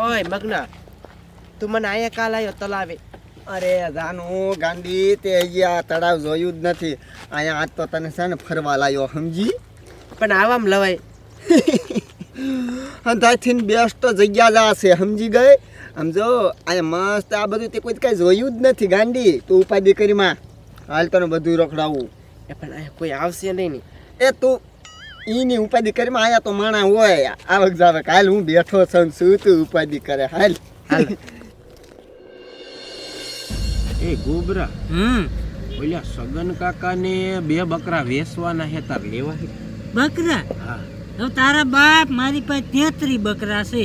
ઓય મગના. તું મને અહીંયા કાલ આવ્યો તલાવે અરે જાનું ગાંડી તે અહીંયા તળાવ જોયું જ નથી. અહીંયા આજ તો તને છે ને ફરવા લાવ્યો સમજી? પણ આવામ લવાય. અંધાથી બેસ્ટ જગ્યા જા છે સમજી ગઈ? સમજો અહીંયા મસ્ત આ બધું તે કોઈ કાંઈ જોયું જ નથી ગાંડી. તું ઉપાધિ કરીમાં હાલ તને બધું રખડાવું એ પણ અહીંયા કોઈ આવશે નહીં ને. એ તું ઈની ઉપાધિ કરીમાં આયા તો માણા હોય. આવક જાવક હાલ હું બેઠો છું ને શું તું ઉપાધિ કરે? હાલ. હાલ. એ ગોબરા હમ. ઓલા સગન કાકાને બે બકરા વેચવાના હેતા લેવા બકરા? હા. હવે તારા બાપ મારી પાસે તેત્રી બકરા છે.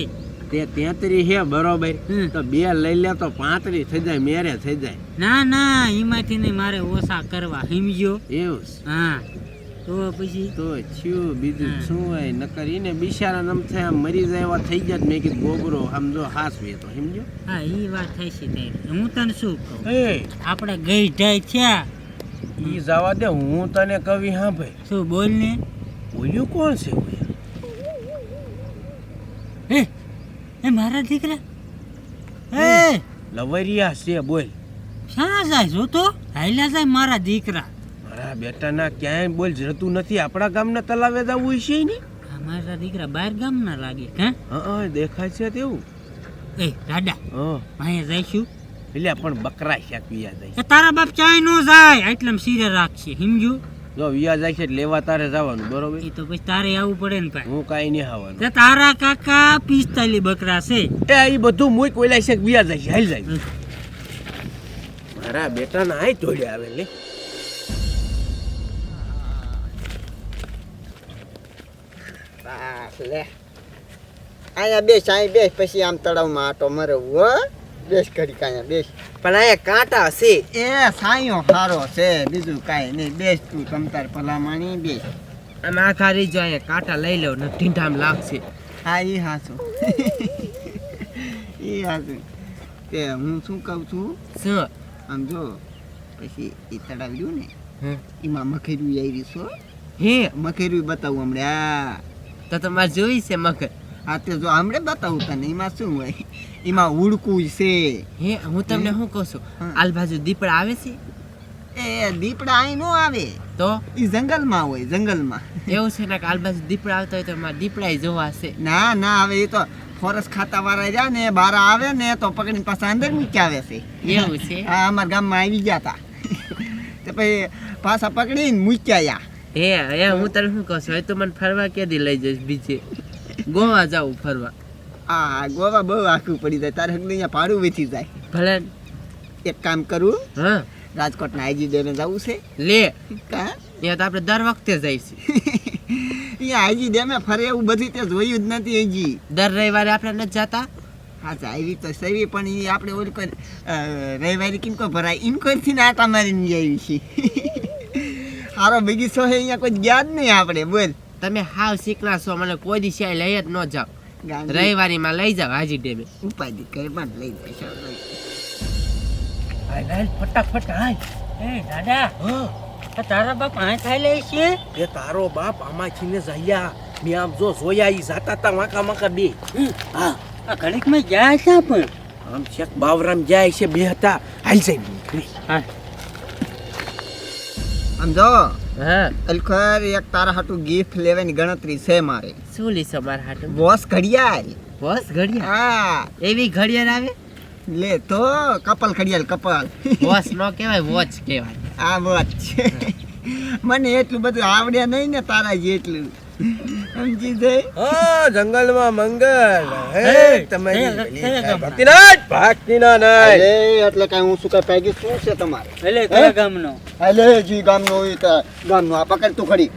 તે તેત્રી હે બરોબર. તો બે લઈ લે તો પાંત્રી થઈ જાય મેરે થઈ જાય. ના ના એમાંથી નહીં મારે ઓછા કરવા સમજ્યો? એવું હા. તો પછી? તો થયું બીજું શું હોય નકર એને બિચારા નમ થાય મરી જાય એવા થઈ જાય મેં કીધું ગોબરો સમજો હાસ વે તો સમજો હા એ વાત થઈ છે તારી. હું તને શું કહું? એ. આપણે ગઈ ઢાઈ થયા. ઈ જવા દે હું તને કવિ હા ભાઈ. શું બોલ ને? બોલ્યું કોણ છે? એ એ મારા દીકરા? એ. લવરિયા છે બોલ. શા જાય જો તો હાઈલા જાય મારા દીકરા. મારા બેટાના ક્યાંય બોલ જતું નથી. આપણા ગામના તલાવે જવું છે ને અમારા મારા દીકરા બહાર ગામના લાગે હા? હા દેખાય છે તેવું. એ દાદા હા. અહીંયા જઈશું? એટલે પણ બકરા શાક વિયા જાય. તારા બાપ ચાય નો જાય. એટલે સીરે રાખશે સમજુ જો વિયા જાય છે લેવા તારે જવાનું બરોબર? એ તો પછી તારે આવવું પડે ને ભાઈ. હું કાંઈ નહીં આવવાનું. તે તારા કાકા પિસ્તાલી બકરા છે. એ એ બધું મુઈ કોઈલા છે વિયા જાય છે. હાલ જાય. મારા બેટાના આય તોડ્યા આવે લે. લે. અહીંયા બેસ અહીં બેસ પછી આમ તળાવમાં આટો મરવું હો. બેસ કરી કાંઈ બેસ. પણ અહીંયા કાંટા છે. એ સાયો સારો છે બીજું કાંઈ નહીં. બેસ તું તમતાર ભલામાણી બેસ. અને આખા ખારી જો અહીંયા કાંટા લઈ લો ને ઢીંઢામ લાગશે. હા એ હાચું. એ હાચું. તે હું શું કહું છું? શું? આમ જો પછી એ તળાવ રહ્યું ને. એમાં મખેરું આવી છો હે. મખેરું બતાવું હમણાં. તો તમારે જોઈ છે મગર. આ તો જો હમણાં બતાવું તને એમાં શું હોય? એમાં ઉડકું છે. હે હું તમને શું કહું છું. આલ બાજુ દીપડા આવે છે? એ દીપડા અહીં નો આવે. તો? એ જંગલમાં હોય જંગલમાં. એવું છે ને કે આલ બાજુ દીપડા આવતા હોય તો એમાં દીપડા જોવા છે. ના ના હવે એ તો ફોરેસ્ટ ખાતા વાળા જાય ને બહાર આવે ને તો પકડીને પાછા અંદર મૂકી આવે છે. એવું છે? હા અમારા ગામમાં આવી ગયા હતા તો પછી પાછા પકડીને મૂક્યા હે હે હું તને શું કહું છું? તો મને ફરવા ક્યાંથી લઈ જઈશ બીજે? ગોવા જાવું ફરવા. આ ગોવા બહુ આખું પડી જાય. તારે હકને અહીંયા ભાડું વેચી જાય. ભલે. એક કામ કરું. હા. રાજકોટના આઈજી ડેમે જવું છે. લે. કા? ત્યાં તો આપણે દર વખતે જઈશું અહીંયા આઈજી ડેમે ફરે એવું બધી તે જોયું જ નથી હજી દર રવિવારે આપણે નથી જતા? હા આવી તો સવી પણ એ આપણે ઓલી કોઈ રવિવારે કેમ કો ભરાય? ઇન કોઈથી ને આટા મારીને આવી છે. હારો બગીચો હે અહીંયા કોઈ ગયા જ નહીં આપણે બોલ. તમે હાવ શીખના છો મને કોઈ દિશા લઈ જ ન જાઓ. રવિવારીમાં લઈ જાઓ હાજી ડેમે. ઉપાધિ કઈ પણ લઈ જાય ફટાફટ હાય. એ દાદા હા તારા બાપ આ ખાઈ લે છે? એ તારો બાપ આમાં ને જયા મેં આમ જો જોયા ઈ જાતા તા વાંકા માકા બે. હા આ જાય છે પણ. આમ શેખ બાવરામ જાય છે બે હતા. હાલ જાય આમ જો હા. અલખર એક તારા હાટુ ગિફ્ટ લેવાની ગણતરી છે મારે. શું લીસો માર હાટુ? બોસ ઘડિયાળ. બોસ ઘડિયાળ? હા. એવી ઘડિયાળ આવે? લે તો કપલ ઘડિયાળ કપલ. બોસ નો કહેવાય વોચ કહેવાય. આ વોચ. છે મને એટલું બધું આવડે નહીં ને તારા જેટલું. સમજી હા જંગલમાં મંગલ. હે એટલે કઈ હું શું કઈ પેગી શું છે તમારે? એટલે કયા ગામનો? અલે જી ગામનો હોય તો ગામનો. આ પકડ તું ખરી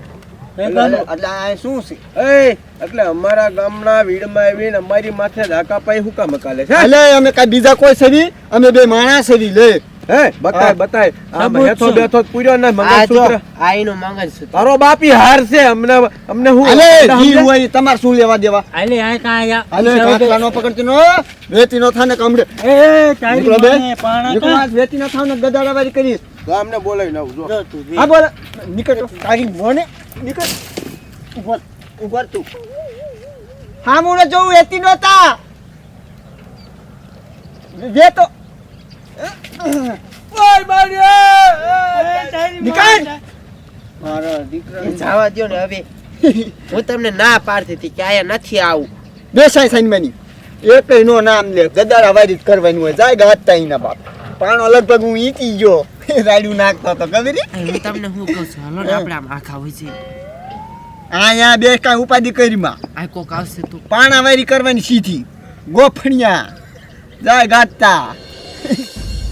કયા એટલે આ શું છે? એ એટલે અમારા ગામના વીડમાં આવીને અમારી માથે ધાકા પાઈ હુકા મકાલે છે. અલે અમે કઈ બીજા કોઈ સરી અમે બે માણસ સરી લે. હે બતાય બતાય. આમ સબૂત હેથો પૂર્યો ને મંગળસૂત્ર. આ મંગળસૂત્ર. તારો બાપી હાર છે અમને અમને હું અલે જી હોય તમારે શું લેવા દેવા? અલે આ કાયા અલે કાકડા નો પકડતી નો વેતી નો થાને કમડે. એ મને પાણા કા? આજ વેતી નો બોલાવી નાવ જો. જો હા બોલ. નીકળ તારી બોને નીકળ. ઉભર ઉભર તું. હા મુને જોઉં વેતી નો જે તો મારી નીકળ મારો. દીકરો જવા દો ને હવે. હું તમને ના પાડતી હતી કે આયા નથી આવું. બેસાય સાઈનમાંની એકય નો નામ લે. ગદારા વારી જ કરવાની હોય. જાય ગાતા એના બાપ. પાણો લગભગ હું ઈચી ગયો. રાડ્યું નાખતો હતો ખબર? હું તમને શું કહું છું? હાલો ને આપણે આમ આખા હોય છે. અહીંયા બે કાંઈ ઉપાધિ કરીમાં આ કોક આવશે તો. પાણા વારી કરવાની સીધી. ગોફણિયા. જાય ગાતા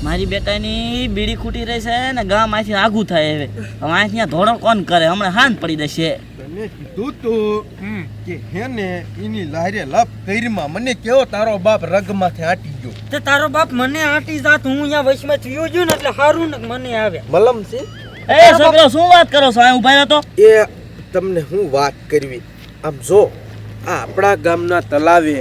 મારી બેટાની બીડી ખૂટી રહી છે ને ગામ આથી આઘું થાય હવે. હવે અહીંયા ધોળો કોણ કરે? હમણાં હાન પડી દેશે તને કીધું તું કે હેને એની લારે લપ કરીમાં મને કેવો તારો બાપ રગમાંથી આટી ગયો? તે તારો બાપ મને આટી જાત હું અહીંયા વચમાં થયો છું ને એટલે સારું ને મને આવે. મલમ છે? એ છોકરો શું વાત કરો છો? અહીં ઊભા રહ્યો તો. એ તમને હું વાત કરવી? આમ જો આ આપણા ગામના તલાવે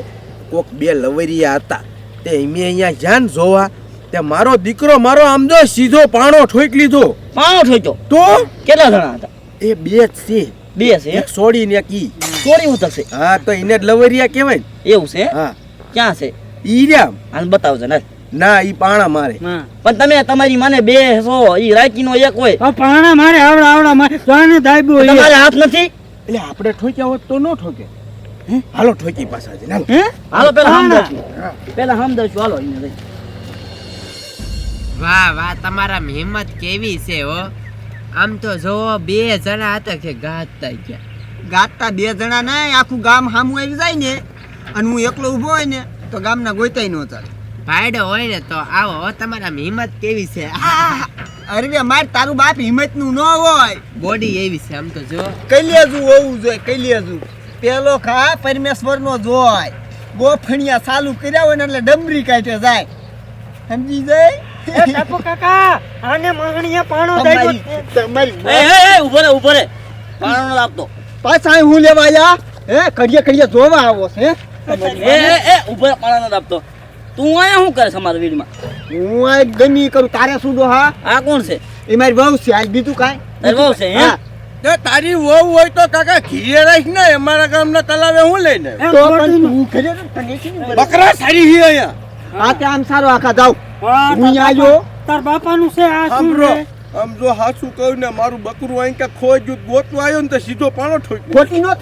કોક બે લવરિયા હતા. તે મેં અહીંયા જાન જોવા તે મારો દીકરો મારો આમ જો સીધો પાણો ઠોક લીધો. પાણો ઠોક્યો તો? કેટલા જણા હતા? એ બે જ છે. બે છે એક સોડી ને એક ઈ. સોડી હું થશે હા તો એને લવરિયા કહેવાય ને. એવું છે? હા. ક્યાં છે? ઈ રહ્યા. હાલ બતાવજો ને. ના ઈ પાણા મારે. હા. પણ તમે તમારી માને બે છો ઈ રાકીનો એક હોય. આ પાણા મારે આવડા આવડા મારે. જાને દાઈબો તમારે હાથ નથી? એટલે આપણે ઠોક્યા હોત તો ન ઠોકે. હે? હાલો ઠોકી પાછા હાલો. હે? હાલો પેલા. સમજાવશું પેલા સમજાવશું હાલો જઈ. વાહ વાહ તમારા હિંમત કેવી છે હો. આમ તો જોવો બે જણા હતા કે ગાતા ગયા. ગાતા બે જણા ના આખું ગામ સામું આવી જાય ને અને હું એકલો ઊભો હોય ને તો ગામના ગોતાય ન ચાલે. ભાઈડો હોય ને તો આવો તમારા હિંમત કેવી છે? અરે માર તારું બાપ હિંમતનું ન હોય. બોડી એવી છે આમ તો જો. કૈલેજુ હોવું જોઈએ કૈલેજુ. પેલો ખા પરમેશ્વર નો જોય. ગોફણિયા ચાલુ કર્યા હોય ને એટલે ડમરી કાઢે જાય. સમજી જાય? એ ટપુ કાકા આને માંગણીયા પાણો દાયબો તમારી એ એ એ ઊભો રે ઊભો રે. પાણો ન આપતો પાછા હું લેવા આયા? હે કડિયા કડિયા જોવા આવો છે એ એ એ ઊભો રે પાણો ન આપતો તું અહીંયા શું કરે અમારા વીડમાં? હું આ ગમી કરું તારે શું હા? આ કોણ છે? એ મારી વહુ છે આજ બીજું કાંઈ? તારી વહુ છે હે. તારી વહુ હોય તો કાકા ઘીરે રાખ ને અમારા ગામના તલાવે હું લઈને તો પણ તું ઘરે તો તને શી ખબર? બકરા સારી હી અહીંયા. હા તે આમ સારો આખા હું અહીંયા તાર તાર બાપાનું છે આ શું રે? આમ જો હાસું કહું ને મારું બકરું અહીં કે ખોઈ ગયું ગોતવા આવ્યો ને તો સીધો પાણો ઠોકી ખોટી નો એ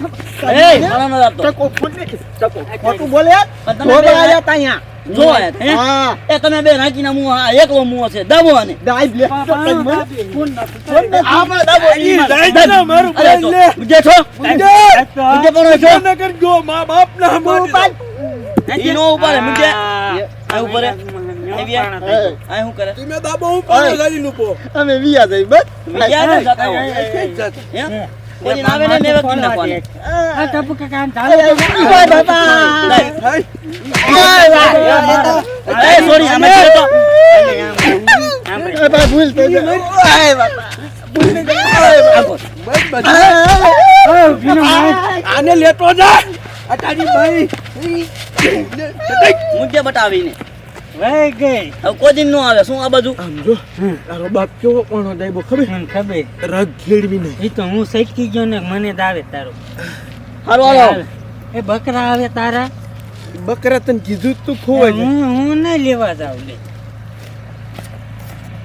પાણો ન આપતો ટકો ખોટ ટકો ખોટું બોલે? તમે બે આયા તા અહીંયા. જો હા? એ તમે બે નાખીના મું એકલો મું છે દાબો અને દાઈ લે. કોણ દાબી? આ પણ દાબો ઈ જાય ને મારું ભાઈ લે. તો, જે છો? મુંજે! મુંજે પણ છો? ન કરજો મા બાપ ના તું મારી ઉપાડ. ઈ નો ઉપાડે મુંજે આ. આ ઉપર. આ શું કરે તમે દાબો હું પાણો ગાડી નું અમે વિયા જઈ બસ વિજ્ઞાન જ જતા હોય. કોઈ દિન ને મેં વકીલ નાખવાની. આ ટપુ કાકા આને ઓય. એ સોરી અમે તો ભૂલ થઈ ગઈ. ઓય. ભૂલ થઈ ગઈ. લેતો જા ભાઈ મુદ્દે બતાવીને વહી ગઈ. હવે કોઈ દિન નો આવે. શું આ બાજુ? આમ જો તારો બાપ કેવો પાણો દાયબો ખબર? મને ખબર. રગ ખેડવી નહીં. એ તો હું સૈકી ગયો ને મને દાવે આવે તારું. હાલો હાલો. એ બકરા આવે તારા? બકરા તને કીધું તું ખોવાય હું હું નહીં લેવા જાવ લે.